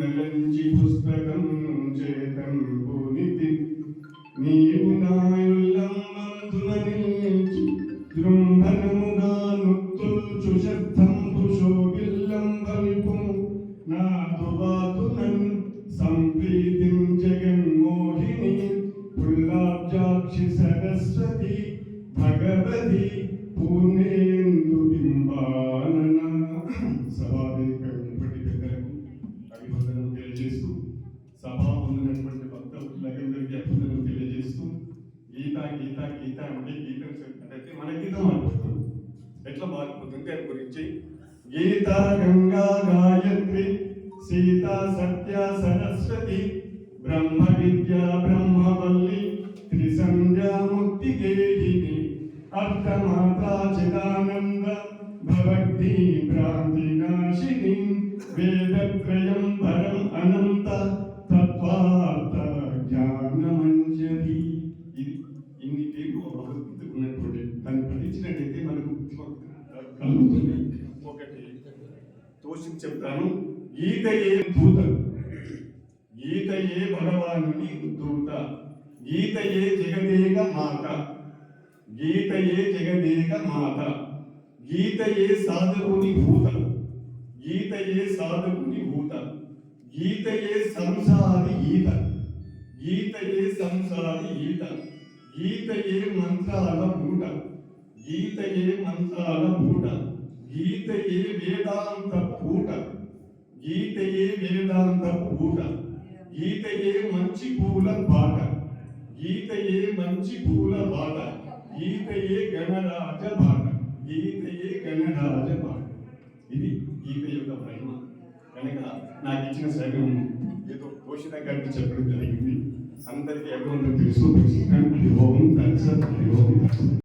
నలంచి పుస్తకం చేతం పూనితి నీవు నాయుల్లంబంధున నిలిచి దృంభనముగా నుత్తుల్చు శబ్దంబు శోభిల్లం వల్పు నా దుబాతునన్ సంప్రీతిం జగన్మోహిని పుల్లాబ్జాక్షి సరస్వతి భగవతి పూర్ణేందు సభా ఉన్నటువంటి భక్తులందరికీ అభివందనం తెలియజేస్తూ గీత గీత గీత అంటే గీతం చెప్పినట్టయితే మన గీతం మారిపోతుంది ఎట్లా మారిపోతుంది దాని గురించి? గీత గంగా గాయత్రి సీత సత్య సరస్వతి బ్రహ్మ విద్య బ్రహ్మవల్లి త్రిసంధ్యా ముక్తి గేహిని అర్థమాత్రా చిదానంద భవక్తి భ్రాంతి నాశిని వేదత్రయం పరం అనంత తత్వార్థ జ్ఞానమంజరి ఇది ఇన్ని పేర్లు భగవద్గీతకు ఉన్నటువంటి దాన్ని పఠించినట్టయితే మనకు కలుగుతుంది. ఒకటి తోసి చెప్తాను. గీతయే దూత గీతయే భగవానుని దూత గీతయే జగదేక మాత. గీతయే జగదేక మాత. గీతయే సాధకుని భూత. గీతయే సాధకుని భూత. గీతయే సంసారి ఈత గీతయే సంసారి ఈత గీతయే మంత్రాల భూట గీతయే మంత్రాల భూట గీతయే వేదాంత పూట? గీతయే వేదాంత పూట? గీతయే మంచి పూల బాట? గీతయే మంచి పూల బాట? గీతయే గణరాజ బాట? గీతయే గణరాజ బాట? ఇది గీత యొక్క మహిమ. కనుక నాకు ఇచ్చిన సగం ఏదో పోషణ కంటే చెప్పడం జరిగింది. అందరికీ అకౌంట్ తెలుసు హరి ఓం తత్సత్ హరి